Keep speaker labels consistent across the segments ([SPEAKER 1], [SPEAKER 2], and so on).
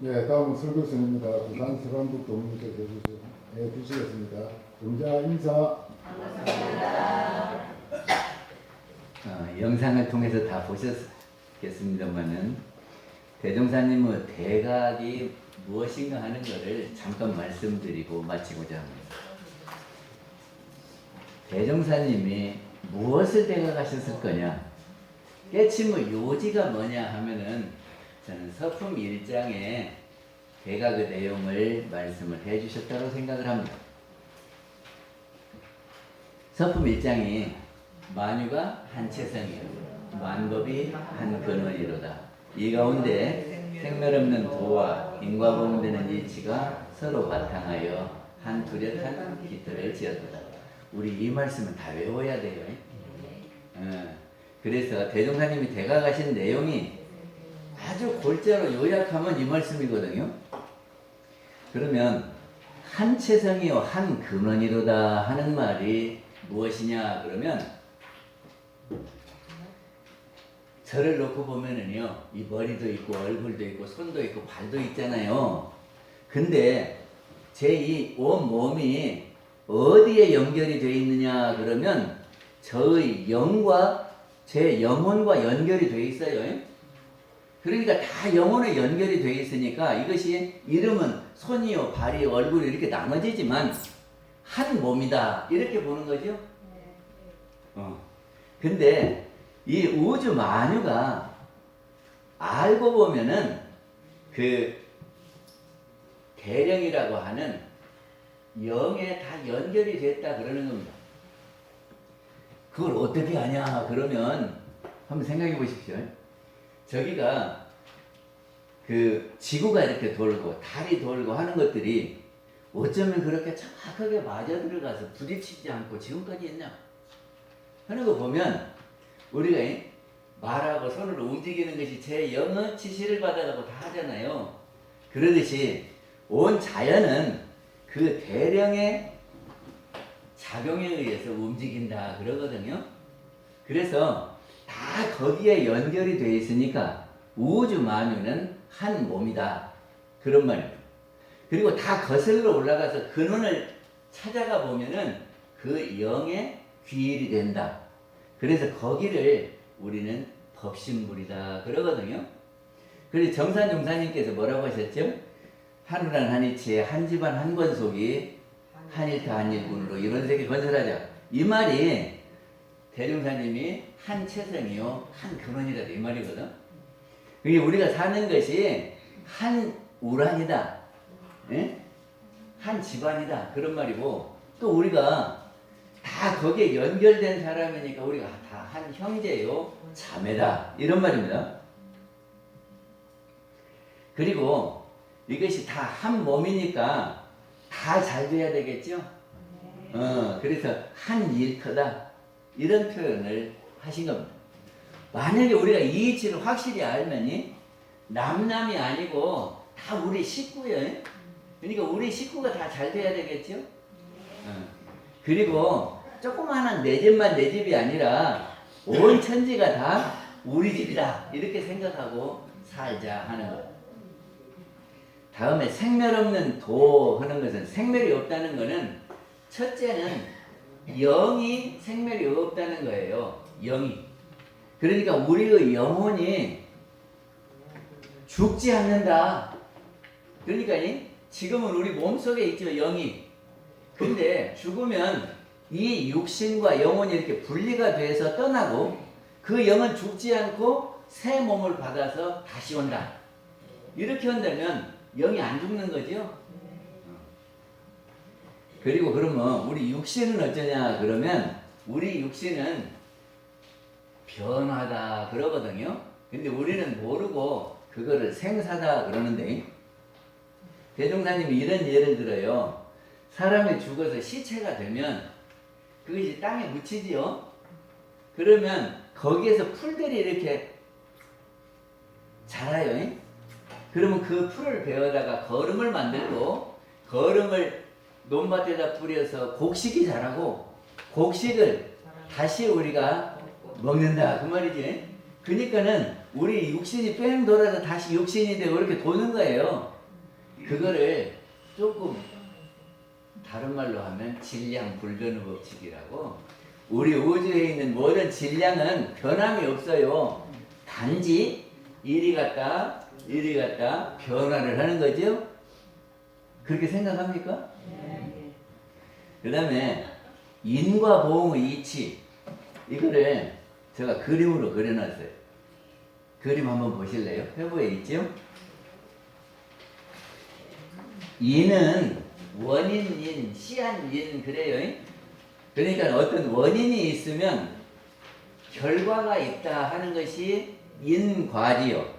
[SPEAKER 1] 네, 다음은 설교선입니다. 부산 서강북 동문께서 해주세요. 네, 주시겠습니다. 정자 인사.
[SPEAKER 2] 어, 영상을 통해서 다 보셨겠습니다만은 대종사님의 대각이 무엇인가 하는 것을 잠깐 말씀드리고 마치고자 합니다. 대종사님이 무엇을 대각하셨을 거냐? 깨침의 요지가 뭐냐 하면은 저는 서품 1장에 대각의 내용을 말씀을 해 주셨다고 생각을 합니다. 서품 1장이 만유가 한 채성이요 만법이 한 근원이로다. 이 가운데 생멸 없는 도와 인과봉되는 이치가 서로 바탕하여 한 뚜렷한 깃털을 지었다. 우리 이 말씀은 다 외워야 돼요. 어, 그래서 대종사님이 대각하신 내용이 아주 골자로 요약하면 이 말씀이거든요. 그러면 한 채성이요 한 근원이로다 하는 말이 무엇이냐 그러면 저를 놓고 보면은요 이 머리도 있고 얼굴도 있고 손도 있고 발도 있잖아요. 근데 제 이 온 몸이 어디에 연결이 되어 있느냐 그러면 저의 영과 제 영혼과 연결이 되어 있어요. 그러니까 다 영혼에 연결이 되어 있으니까 이것이 이름은 손이요 발이요 얼굴이 이렇게 나눠지지만 한 몸이다 이렇게 보는 거죠. 어. 근데 이 우주 만유가 알고 보면은 그 대령이라고 하는 영에 다 연결이 됐다 그러는 겁니다. 그걸 어떻게 하냐 그러면 한번 생각해 보십시오. 저기가 그 지구가 이렇게 돌고 달이 돌고 하는 것들이 어쩌면 그렇게 정확하게 맞아 들어가서 부딪히지 않고 지금까지 있냐 하는 거 보면 우리가 이 말하고 손을 움직이는 것이 제 영의 지시를 받아가고 다 하잖아요. 그러듯이 온 자연은 그 대령의 작용에 의해서 움직인다 그러거든요. 그래서 다 거기에 연결이 돼 있으니까 우주 만유는 한 몸이다. 그런 말입니다. 그리고 다 거슬러 올라가서 근원을 찾아가 보면은 그 영의 귀일이 된다. 그래서 거기를 우리는 법신불이다 그러거든요. 그래서 정산 용사님께서 뭐라고 하셨죠? 하루란 한이치에 한 집안 한 권속이 한일타 한일군으로 이런 세계 건설하자. 이 말이 대종사님이 한 채성이요 한 근원이다 이 말이거든. 그게 우리가 사는 것이 한 우란이다. 예? 한 집안이다 그런 말이고 또 우리가 다 거기에 연결된 사람이니까 우리가 다 한 형제요 자매다 이런 말입니다. 그리고 이것이 다 한 몸이니까 다 잘 돼야 되겠죠. 어 그래서 한 일터다 이런 표현을 하신 겁니다. 만약에 우리가 이 이치를 확실히 알면이 남남이 아니고 다 우리 식구예요. 그러니까 우리 식구가 다 잘 돼야 되겠죠. 어. 그리고 조그마한 내 집만 내 집이 아니라 온 천지가 다 우리 집이다 이렇게 생각하고 살자 하는 것. 다음에 생멸 없는 도 하는 것은 생멸이 없다는 것은 첫째는 영이 생멸이 없다는 거예요. 영이. 그러니까 우리의 영혼이 죽지 않는다. 그러니까 이 지금은 우리 몸속에 있죠, 영이. 근데 죽으면 이 육신과 영혼이 이렇게 분리가 돼서 떠나고 그 영은 죽지 않고 새 몸을 받아서 다시 온다. 이렇게 한다면 영이 안 죽는 거죠. 그리고 그러면 우리 육신은 어쩌냐 그러면 우리 육신은 변하다 그러거든요. 근데 우리는 모르고 그거를 생사다 그러는데 대종사님이 이런 예를 들어요. 사람이 죽어서 시체가 되면 그것이 땅에 묻히지요. 그러면 거기에서 풀들이 이렇게 자라요. 그러면 그 풀을 베어다가 거름을 만들고 거름을 논밭에다 뿌려서 곡식이 자라고 곡식을 다시 우리가 먹는다 그 말이지. 그러니까는 우리 육신이 뺑 돌아서 다시 육신이 되고 이렇게 도는 거예요. 그거를 조금 다른 말로 하면 질량 불변의 법칙이라고 우리 우주에 있는 모든 질량은 변함이 없어요. 단지 이리 갔 다 이리 갔다 변화를 하는 거죠. 그렇게 생각합니까? 그 다음에 인과 보응의 이치 이거를 제가 그림으로 그려놨어요. 그림 한번 보실래요? 회보에 있죠? 인은 원인인, 시한인 그래요. 그러니까 어떤 원인이 있으면 결과가 있다 하는 것이 인과지요.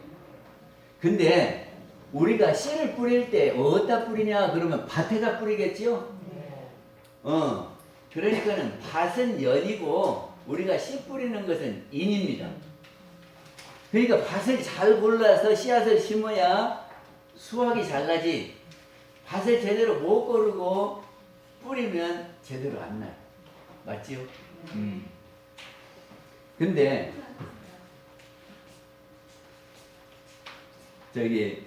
[SPEAKER 2] 근데 우리가 씨를 뿌릴 때 어디다 뿌리냐 그러면 밭에다 뿌리겠죠? 어. 그러니까는 밭은 연이고 우리가 씨 뿌리는 것은 인입니다. 그러니까 밭을 잘 골라서 씨앗을 심어야 수확이 잘 나지. 밭을 제대로 못 고르고 뿌리면 제대로 안 나요. 맞지요? 음. 근데 저기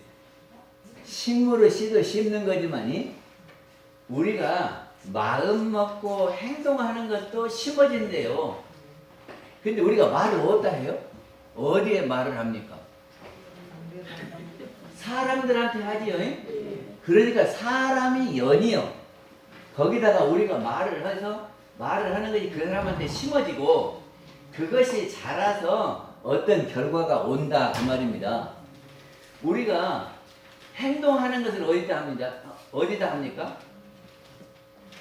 [SPEAKER 2] 식물을 씨도 심는 거지만이 우리가 마음 먹고 행동하는 것도 심어진대요. 근데 우리가 말을 어디다 해요? 어디에 말을 합니까? 사람들한테 하지요. 그러니까 사람이 연이요. 거기다가 우리가 말을 해서 말을 하는 것이 그 사람한테 심어지고 그것이 자라서 어떤 결과가 온다 그 말입니다. 우리가 행동하는 것을 어디다 합니다? 어디다 합니까?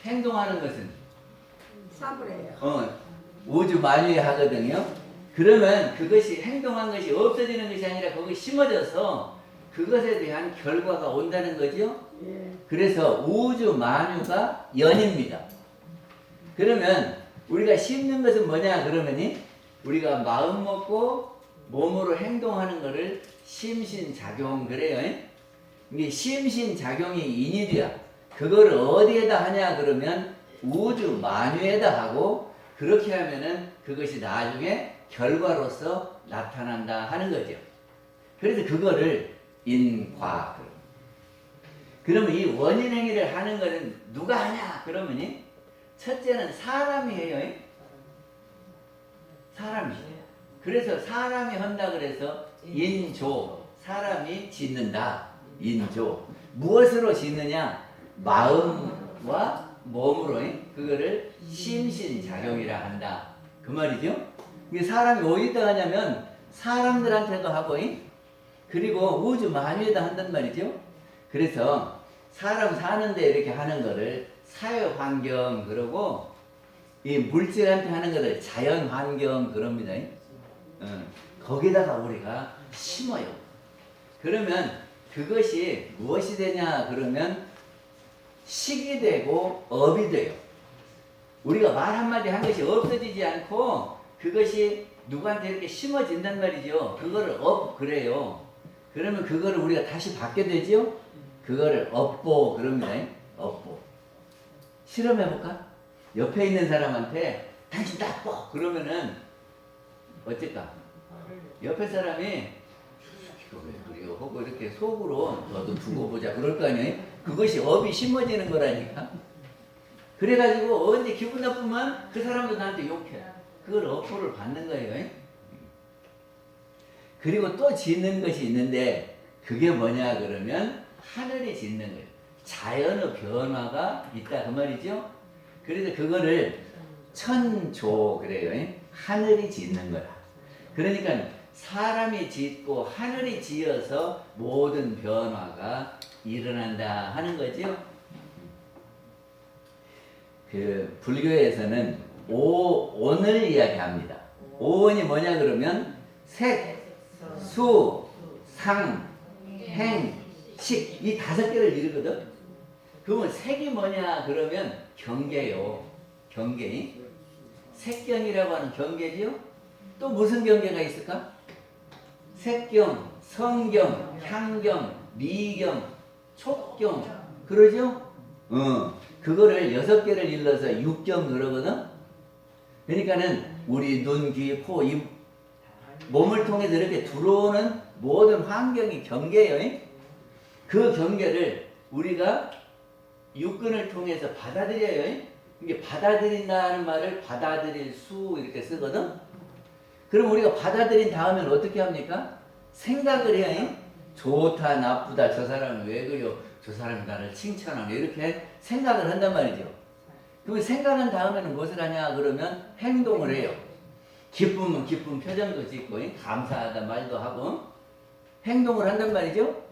[SPEAKER 2] 행동하는 것은
[SPEAKER 3] 사브래요.
[SPEAKER 2] 어, 우주 만유에 하거든요. 그러면 그것이 행동한 것이 없어지는 것이 아니라 거기 심어져서 그것에 대한 결과가 온다는 거죠.
[SPEAKER 3] 예.
[SPEAKER 2] 그래서 우주 만유가 연입니다. 그러면 우리가 심는 것은 뭐냐 그러면이 우리가 마음 먹고 몸으로 행동하는 것을 심신작용 그래요. 이게 심신작용이 인일이야. 그걸 어디에다 하냐 그러면 우주 만유에다 하고 그렇게 하면은 그것이 나중에 결과로서 나타난다 하는 거죠. 그래서 그거를 인과. 그러면 이 원인 행위를 하는 거는 누가 하냐? 그러면이 첫째는 사람이 해요. 사람이. 그래서 사람이 한다 그래서 인조. 사람이 짓는다. 인조. 무엇으로 짓느냐? 마음과 몸으로 그거를 심신작용이라 한다. 그 말이죠. 사람이 어디다 하냐면 사람들한테도 하고 그리고 우주 만유에다 한단 말이죠. 그래서 사람 사는데 이렇게 하는 거를 사회 환경 그러고 이 물질한테 하는 거를 자연 환경 그럽니다. 어, 거기다가 우리가 심어요. 그러면 그것이 무엇이 되냐 그러면 식이 되고 업이 돼요. 우리가 말 한마디 한 것이 없어지지 않고 그것이 누구한테 이렇게 심어진단 말이죠. 그거를 업 그래요. 그러면 그거를 우리가 다시 받게 되죠. 그거를 업보 그럽니다. 업보. 실험해 볼까? 옆에 있는 사람한테 당신 나빠 그러면은 어쩔까? 옆에 사람이 이거 왜 그래요? 하고 이렇게 속으로 너도 두고 보자 그럴 거 아니에요? 그것이 업이 심어지는 거라니까. 그래가지고 언제 기분 나쁘면 그 사람도 나한테 욕해. 그걸 업보를 받는 거예요. 그리고 또 짓는 것이 있는데 그게 뭐냐 그러면 하늘이 짓는 거예요. 자연의 변화가 있다 그 말이죠. 그래서 그거를 천조 그래요. 하늘이 짓는 거라. 그러니까 사람이 짓고 하늘이 지어서 모든 변화가 일어난다 하는 거죠. 그 불교에서는 오 온을 이야기합니다. 오온이 뭐냐 그러면 색, 수, 상, 행, 식 이 다섯 개를 이루거든. 그러면 색이 뭐냐 그러면 경계요. 경계. 색경이라고 하는 경계지요. 또 무슨 경계가 있을까? 색경, 성경, 향경, 미경, 촉경. 그러죠? 어. 그거를 여섯 개를 일러서 육경 그러거든. 그러니까는 우리 눈, 귀, 코, 입 몸을 통해서 이렇게 들어오는 모든 환경이 경계예요. 그 경계를 우리가 육근을 통해서 받아들여요. 이게 받아들인다는 말을 받아들일 수 이렇게 쓰거든. 그럼 우리가 받아들인 다음에는 어떻게 합니까? 생각을 해요. 좋다, 나쁘다, 저 사람은 왜 그래요? 저 사람이 나를 칭찬하네. 이렇게 생각을 한단 말이죠. 그럼 생각한 다음에는 무엇을 하냐? 그러면 행동을 해요. 기쁨은 기쁨 표정도 짓고, 감사하다 말도 하고, 행동을 한단 말이죠.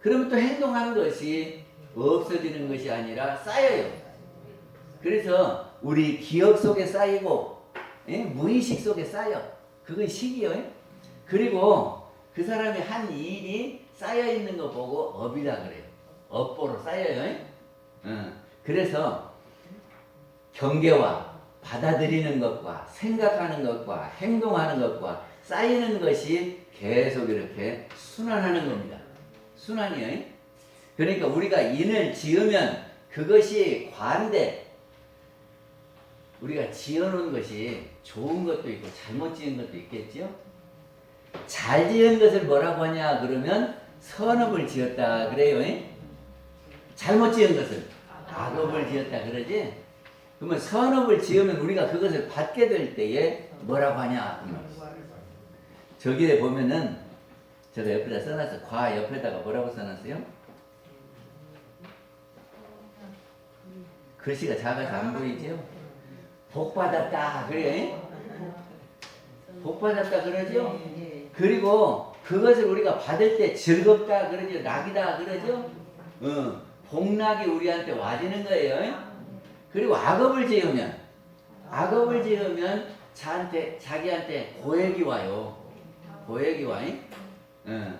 [SPEAKER 2] 그러면 또 행동하는 것이 없어지는 것이 아니라 쌓여요. 그래서 우리 기억 속에 쌓이고 예? 무의식 속에 쌓여. 그건 식이요. 예? 그리고 그 사람이 한 일이 쌓여 있는 거 보고 업이라 그래요. 업보로 쌓여요. 예? 어, 그래서 경계와 받아들이는 것과 생각하는 것과 행동하는 것과 쌓이는 것이 계속 이렇게 순환하는 겁니다. 순환이요. 예? 그러니까 우리가 인을 지으면 그것이 관대. 우리가 지어놓은 것이 좋은 것도 있고 잘못 지은 것도 있겠죠. 잘 지은 것을 뭐라고 하냐 그러면 선업을 지었다 그래요. 예? 잘못 지은 것을 악업을 지었다 그러지. 그러면 선업을 지으면 우리가 그것을 받게 될 때에 뭐라고 하냐? 저기에 보면은 제가 옆에다 써놨어. 과 옆에다가 뭐라고 써놨어요? 글씨가 작아서 안 보이죠? 복 받았다 그래? 복 받았다 그러죠? 그리고 그것을 우리가 받을 때 즐겁다 그러죠? 낙이다 그러죠? 어, 복락이 우리한테 와지는 거예요. 그리고 악업을 지으면 악업을 지으면 자한테 자기한테 고액이 와요. 고액이 와요. 어.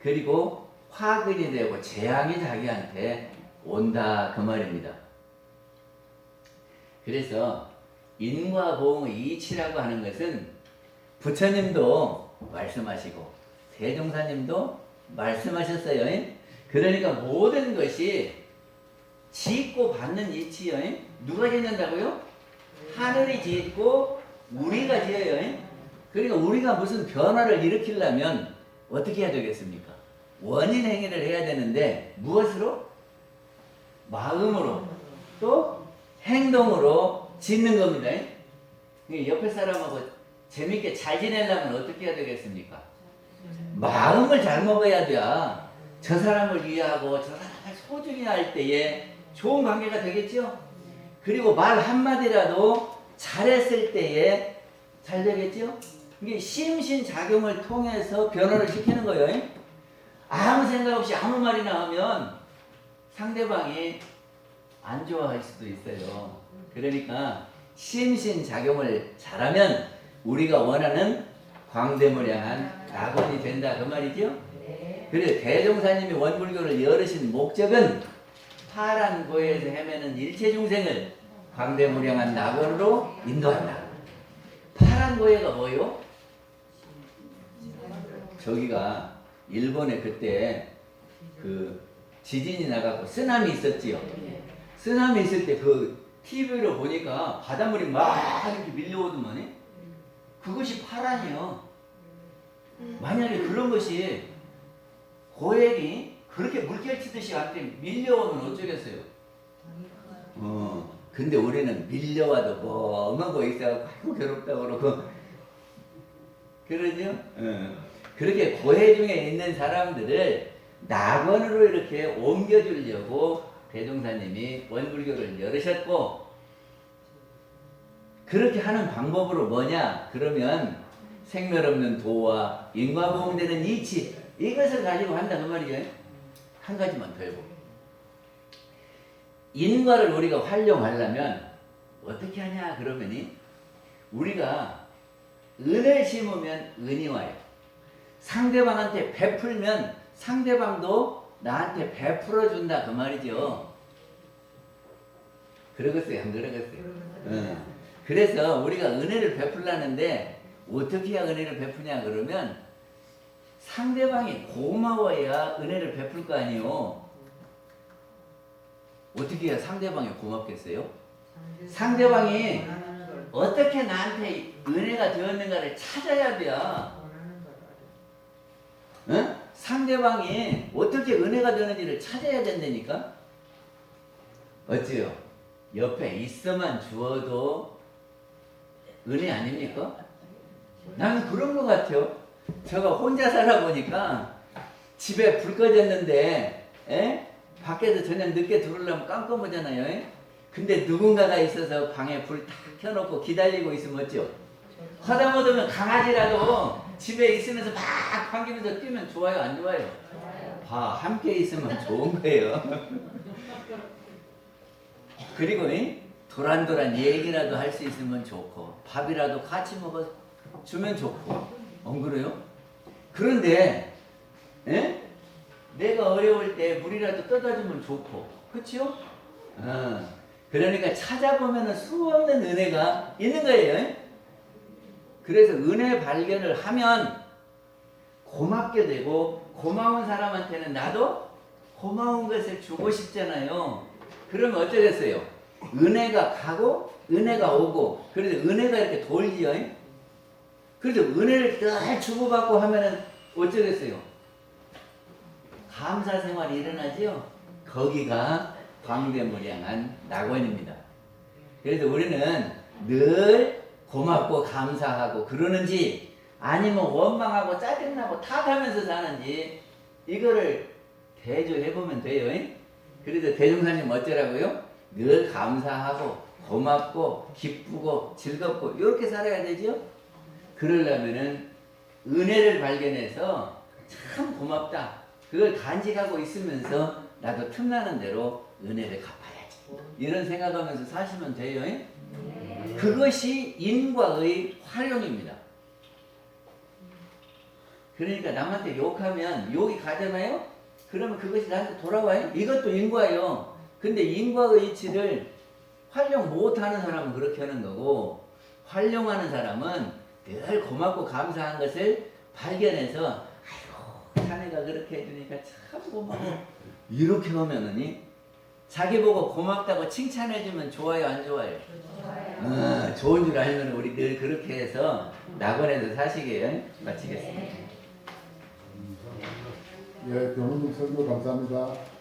[SPEAKER 2] 그리고 화근이 되고 재앙이 자기한테 온다 그 말입니다. 그래서 인과 보응의 이치라고 하는 것은 부처님도 말씀하시고 대종사님도 말씀하셨어요. 그러니까 모든 것이 짓고 받는 이치요. 누가 짓는다고요? 하늘이 짓고 우리가 지어요. 그러니까 우리가 무슨 변화를 일으키려면 어떻게 해야 되겠습니까? 원인 행위를 해야 되는데 무엇으로? 마음으로 또 행동으로 짓는 겁니다. 옆에 사람하고 재밌게 잘 지내려면 어떻게 해야 되겠습니까? 마음을 잘 먹어야 돼. 저 사람을 이해하고 저 사람을 소중히 할 때에 좋은 관계가 되겠죠? 그리고 말 한마디라도 잘했을 때에 잘 되겠죠? 이게 심신작용을 통해서 변화를 시키는 거예요. 아무 생각 없이 아무 말이나 하면 상대방이 안 좋아할 수도 있어요. 그러니까 심신작용을 잘하면 우리가 원하는 광대무량한 낙원이 된다 그 말이죠. 그래서 대종사님이 원불교를 열으신 목적은 파란 고에서 헤매는 일체 중생을 광대무량한 낙원으로 인도한다. 파란 고해가 뭐요? 저기가 일본에 그때 그 지진이 나가고 쓰나미 있었지요. 쓰나미 있을 때 그 TV로 보니까 바닷물이 막 이렇게 밀려오더만요. 그것이 파란이요. 만약에 그런 것이 고액이 그렇게 물결 치듯이 한테 밀려오면 어쩌겠어요? 어, 근데 우리는 밀려와도 멍하고 있어갖고 아이고 괴롭다 그러고 그러죠? 어. 그렇게 고해 중에 있는 사람들을 낙원으로 이렇게 옮겨주려고 대종사님이 원불교를 열으셨고 그렇게 하는 방법으로 뭐냐? 그러면 생멸 없는 도와 인과보응되는 이치 이것을 가지고 한다 그 말이죠. 한 가지만 더 해보. 인과를 우리가 활용하려면 어떻게 하냐 그러면이 우리가 은을 심으면 은이 와요. 상대방한테 베풀면 상대방도 나한테 베풀어 준다 그 말이죠. 그러겠어요, 안 그러겠어요? 응. 그래서 우리가 은혜를 베풀라는데 어떻게 해야 은혜를 베푸냐 그러면 상대방이 고마워야 은혜를 베풀 거 아니에요. 어떻게 해야 상대방이 고맙겠어요? 상대방이 어떻게 나한테 은혜가 되었는가를 찾아야 돼요. 응? 상대방이 어떻게 은혜가 되는지를 찾아야 된다니까? 어찌요? 옆에 있어만 주어도 은혜 아닙니까? 나는 그런 것 같아요. 제가 혼자 살아보니까 집에 불 꺼졌는데, 에? 밖에서 저녁 늦게 들어오려면 깜깜하잖아요. 에? 근데 누군가가 있어서 방에 불 탁 켜놓고 기다리고 있으면 어찌요? 하다못하면 강아지라도 집에 있으면서 막 반기면서 뛰면 좋아요, 안 좋아요? 봐, 함께 있으면 좋은 거예요. 그리고 이 도란도란 얘기라도 할 수 있으면 좋고 밥이라도 같이 먹어 주면 좋고 안 그래요? 그런데 에? 내가 어려울 때 물이라도 떠다 주면 좋고 그렇죠? 어. 그러니까 찾아보면 수없는 은혜가 있는 거예요. 에? 그래서 은혜 발견을 하면 고맙게 되고 고마운 사람한테는 나도 고마운 것을 주고 싶잖아요. 그러면 어쩌겠어요? 은혜가 가고 은혜가 오고 그래서 은혜가 이렇게 돌지요. 그래서 은혜를 늘 주고받고 하면은 어쩌겠어요? 감사 생활이 일어나지요. 거기가 광대무량한 낙원입니다. 그래서 우리는 늘 고맙고 감사하고 그러는지 아니면 원망하고 짜증나고 탓하면서 사는지 이거를 대조해 보면 돼요. 그래서 대종사님 어쩌라고요? 늘 감사하고 고맙고 기쁘고 즐겁고 이렇게 살아야 되죠. 그러려면은 은혜를 발견해서 참 고맙다. 그걸 간직하고 있으면서 나도 틈나는 대로 은혜를 갚아야지. 이런 생각하면서 사시면 돼요. 그것이 인과의 활용입니다. 그러니까 남한테 욕하면 욕이 가잖아요? 그러면 그것이 나한테 돌아와요? 이것도 인과예요. 근데 인과의 이치를 활용 못하는 사람은 그렇게 하는 거고, 활용하는 사람은 늘 고맙고 감사한 것을 발견해서, 아이고, 자네가 그렇게 해주니까 참 고마워. 이렇게 하면은, 이 자기 보고 고맙다고 칭찬해주면 좋아요, 안 좋아요? 어, 좋은 줄 알면 우리 늘 그렇게 해서 낙원에서 사시게 마치겠습니다.
[SPEAKER 1] 예, 교수님 설교 감사합니다.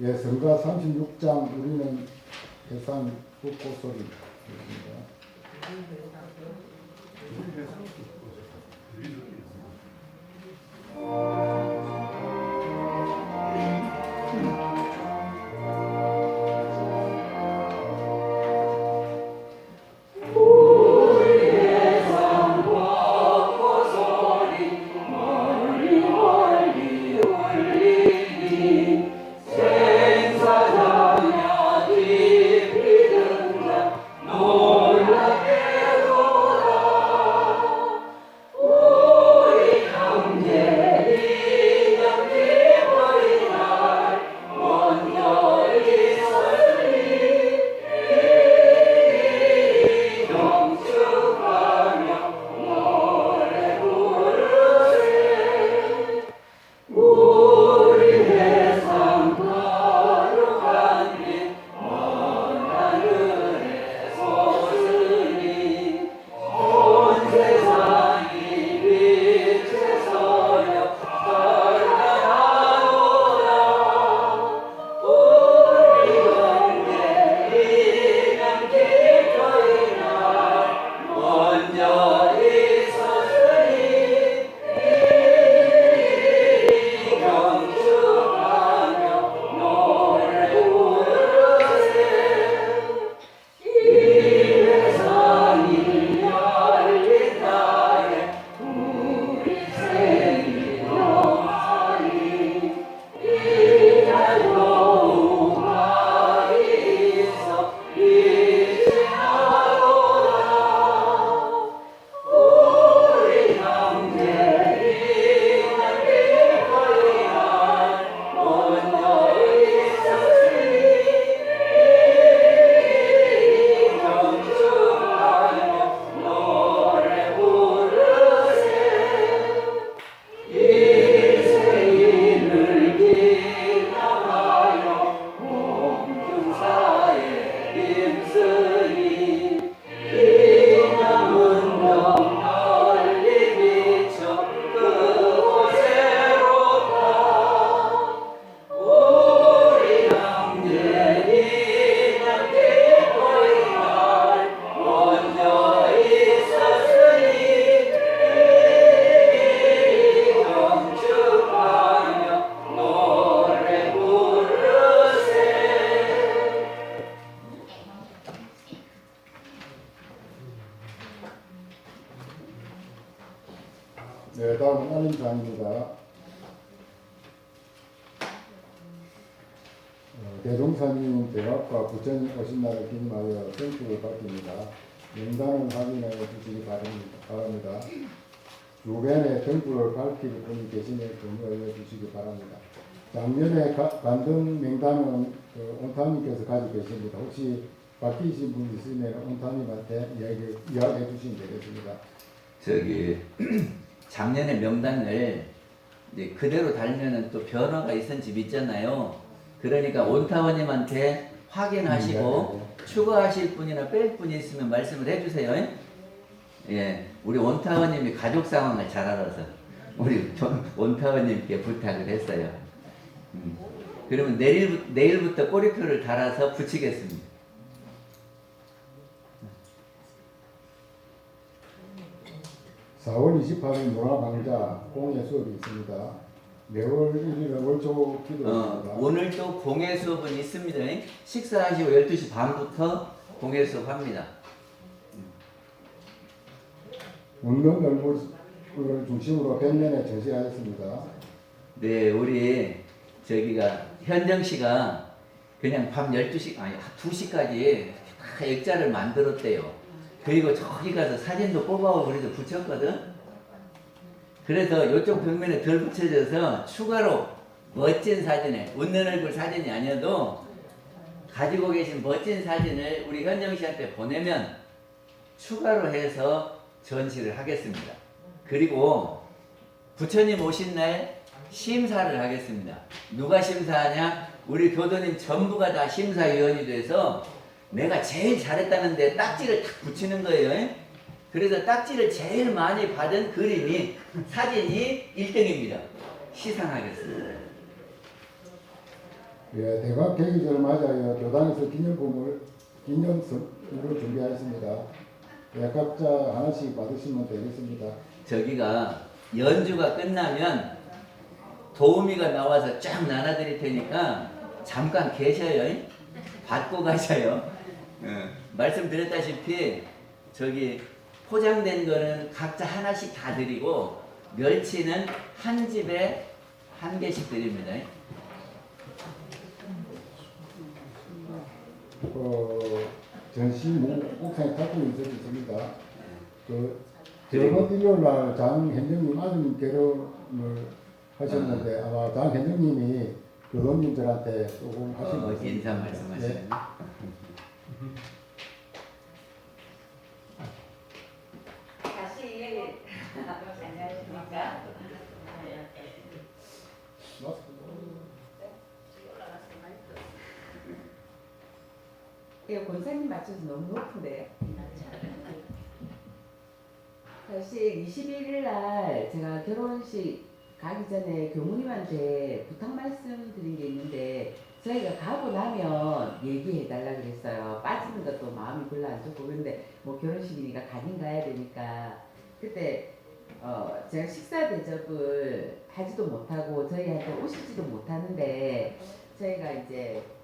[SPEAKER 1] 예, 선가 36장 우리는 해상 꽃꽃소리 입니다. 생축을 밝힙니다. 명단을 확인해 주시기 바랍니다. 주변에 등불을 밝힐 분이 계시면 공유해 주시기 바랍니다. 작년에 가, 간등 명단은 그 온타님께서 가지고 계십니다. 혹시 바뀌신 분 있으면 온타님한테 이야기, 이야기해 주시면 되겠습니다.
[SPEAKER 2] 저기 작년에 명단을 그대로 달면은 또 변화가 있은 집 있잖아요. 그러니까 온타원님한테 확인하시고 추가하실 분이나 뺄 분이 있으면 말씀을 해주세요. 예, 우리 온타원님이 가족 상황을 잘 알아서 우리 온타원님께 부탁을 했어요. 음. 그러면 내일 내일부터 꼬리표를 달아서 붙이겠습니다.
[SPEAKER 1] 4월 28일 문화강좌 공예 수업이 있습니다. 매월 1일은 월조 기도
[SPEAKER 2] 어,
[SPEAKER 1] 있습니다.
[SPEAKER 2] 오늘도 공예 수업은 있습니다. 식사하시고 12시 반부터 공예 수업 합니다.
[SPEAKER 1] 웃는 얼굴을 중심으로 벽면에 전시하였습니다.
[SPEAKER 2] 네, 우리 저기가 현정 씨가 그냥 밤 12시 아니 2시까지 다 액자를 만들었대요. 그리고 저기 가서 사진도 뽑아오고 그래서 붙였거든. 그래서 이쪽 벽면에 덜 붙여져서 추가로 멋진 사진을 웃는 얼굴 사진이 아니어도 가지고 계신 멋진 사진을 우리 현정 씨한테 보내면 추가로 해서 전시를 하겠습니다. 그리고 부처님 오신 날 심사를 하겠습니다. 누가 심사하냐? 우리 교도님 전부가 다 심사위원이 돼서 내가 제일 잘했다는데 딱지를 탁 붙이는 거예요. 그래서 딱지를 제일 많이 받은 그림이 사진이 1등입니다. 시상하겠습니다.
[SPEAKER 1] 예, 대학 개기절을 맞아요. 교단에서 기념품을 기념선물을 준비하였습니다. 예, 각자 하나씩 받으시면 되겠습니다.
[SPEAKER 2] 저기가 연주가 끝나면 도우미가 나와서 쫙 나눠드릴 테니까 잠깐 계셔요. 받고 가셔요. 예. 말씀드렸다시피 저기 포장된 거는 각자 하나씩 다 드리고 멸치는 한 집에 한 개씩 드립니다.
[SPEAKER 1] 어, 전시 탁구 인석이 있습니다. 그 저번 일요일 날 장현정님 아드님 결혼을 하셨는데 아마 장현정님이 교도님들한테 조금 하신
[SPEAKER 2] 어. 인사 말씀하시네.
[SPEAKER 1] 네.
[SPEAKER 3] 다시 안녕하십니까?
[SPEAKER 4] 예, 권사님 맞춰서 너무 높은데요. 사실 21일 날 제가 결혼식 가기 전에 교무님한테 부탁 말씀 드린 게 있는데 저희가 가고 나면 얘기해 달라 그랬어요. 빠지는 것도 마음이 별로 안 좋고 그런데 뭐 결혼식이니까 가긴 가야 되니까 그때 어 제가 식사 대접을 하지도 못하고 저희한테 오시지도 못하는데 저희가 이제 아,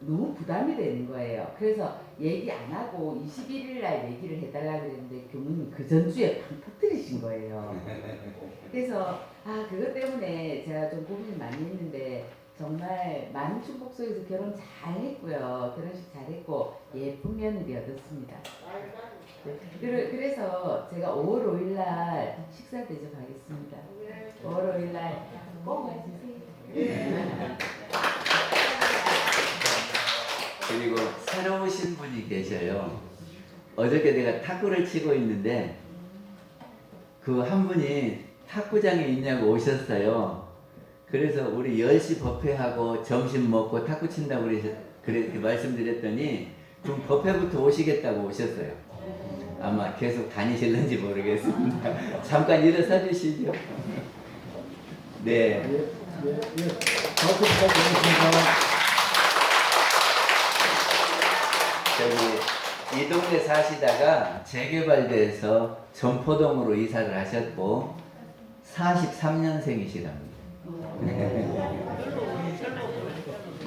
[SPEAKER 4] 너무 부담이 되는 거예요. 그래서 얘기 안 하고 21일 날 얘기를 해달라 그랬는데 교무님 그 전주에 팡 터뜨리신 거예요. 그래서 아 그것 때문에 제가 좀 고민을 많이 했는데 정말 많은 축복 속에서 결혼 잘 했고요. 결혼식 잘 했고 예쁜 며느리 얻었습니다. 네, 그래- 그래서 제가 5월 5일 날 식사 대접하겠습니다. 5월 5일 날꼭 와주세요.
[SPEAKER 2] 그리고 새로 오신 분이 계셔요. 어저께 내가 탁구를 치고 있는데 그 한 분이 탁구장에 있냐고 오셨어요. 그래서 우리 10시 법회하고 점심 먹고 탁구 친다고 그렇게 말씀드렸더니 좀 법회부터 오시겠다고 오셨어요. 아마 계속 다니실는지 모르겠습니다. 잠깐 일어서 주시죠. 네.
[SPEAKER 1] 예, 예, 예. 박수 부탁드리겠습니다.
[SPEAKER 2] 저기 이 동네 사시다가 재개발돼서 전포동으로 이사를 하셨고 43년생이시랍니다.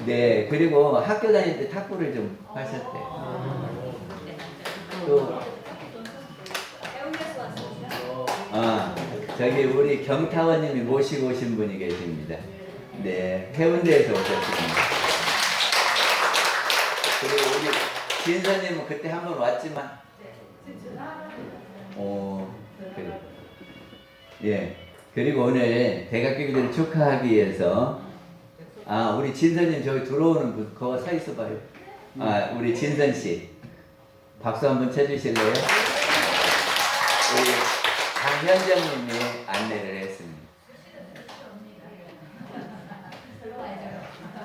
[SPEAKER 2] 네, 그리고 학교 다닐 때 탁구를 좀 하셨대요. 또, 아, 저기 우리 경타원님이 모시고 오신 분이 계십니다. 네, 해운대에서 오셨습니다. 그리고 우리 진서님은 그때 한 번 왔지만, 어, 그래. 예. 그리고 오늘 대각교기들을 축하하기 위해서, 아, 우리 진서님 저기 들어오는 분, 거기 서 있어 봐요. 아, 우리 진선 씨. 박수 한번 쳐주실래요? 우리 강현정님이 안내를 했습니다.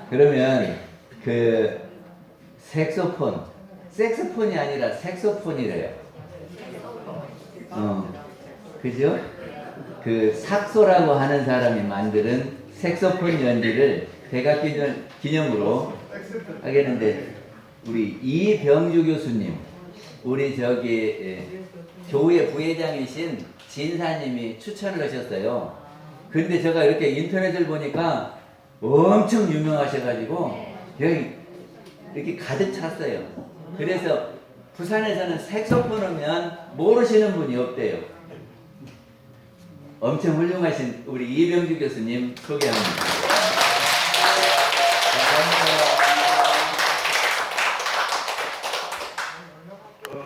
[SPEAKER 2] 그러면 그 색소폰, 색소폰이 아니라 색소폰이래요. 어, 그죠? 그 삭소라고 하는 사람이 만드는 색소폰 연주를 대각 기념 기념으로 하겠는데 우리 이병주 교수님, 우리 저기 예, 교회 부회장이신 진사님이 추천을 하셨어요. 근데 제가 이렇게 인터넷을 보니까 엄청 유명하셔가지고 여기 이렇게 가득 찼어요. 그래서 부산에서는 색소폰 오면 모르시는 분이 없대요. 엄청 훌륭하신 우리 이병주 교수님 소개합니다.